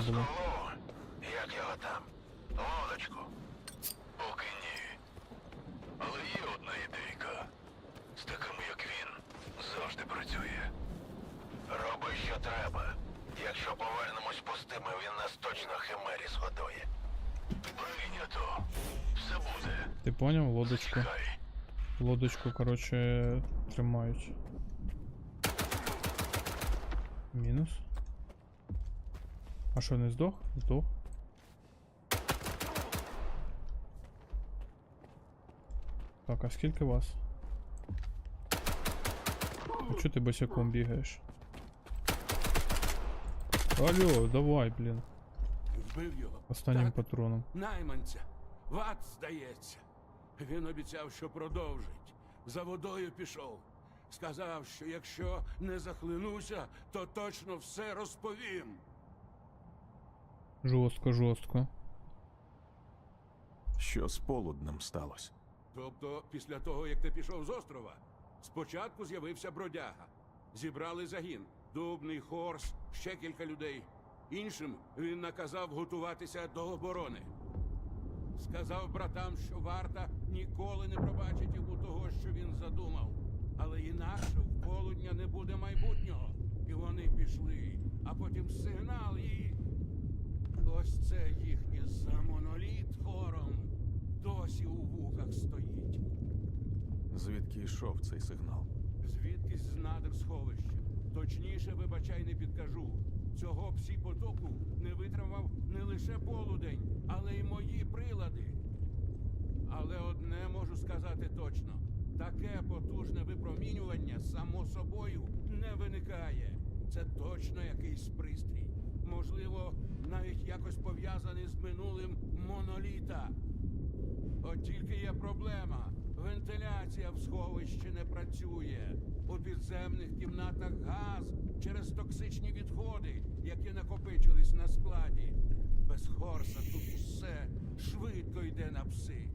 було. Як його там? Лодочку. Поки ні. Але є одна ідейка. З такими, як він, завжди працює. Роби, що треба. Якщо повернемось пустими, він нас точно химері згодує. Прийнято. Все буде. Ти поняв? Лодочку. Хай. Лодочку, коротше, тримають. Мінус. А що, не здох? Здох. Так, а скільки вас? А чого ти босяком бігаєш? Алло, давай, блін. Вбив його. Останнім Так, патроном. Найманця. Ват, здається. Він обіцяв, що продовжить. За водою пішов. Сказав, що якщо не захлинуся, то точно все розповім. Жорстко, жорстко. Що з полуднем сталося? Тобто, після того, як ти пішов з острова, спочатку з'явився бродяга. Зібрали загін, дубний хорс, ще кілька людей. Іншим він наказав готуватися до оборони. Сказав братам, що варта ніколи не пробачить йому того, що він задумав. Але інакше в полудня не буде майбутнього. І вони пішли, а потім сигнал і. Ось це їхнє за моноліт хором. Досі у вухах стоїть. Звідки йшов цей сигнал? Звідкись з надр сховища. Точніше, вибачай, не підкажу. Цього псі потоку не витримав не лише полудень, але й мої прилади. Але одне можу сказати точно: таке потужне випромінювання само собою не виникає. Це точно якийсь пристрій. Якось пов'язаний з минулим моноліта. От тільки є проблема. Вентиляція в сховищі не працює. У підземних кімнатах газ через токсичні відходи, які накопичились на складі. Без хорса тут усе швидко йде на пси.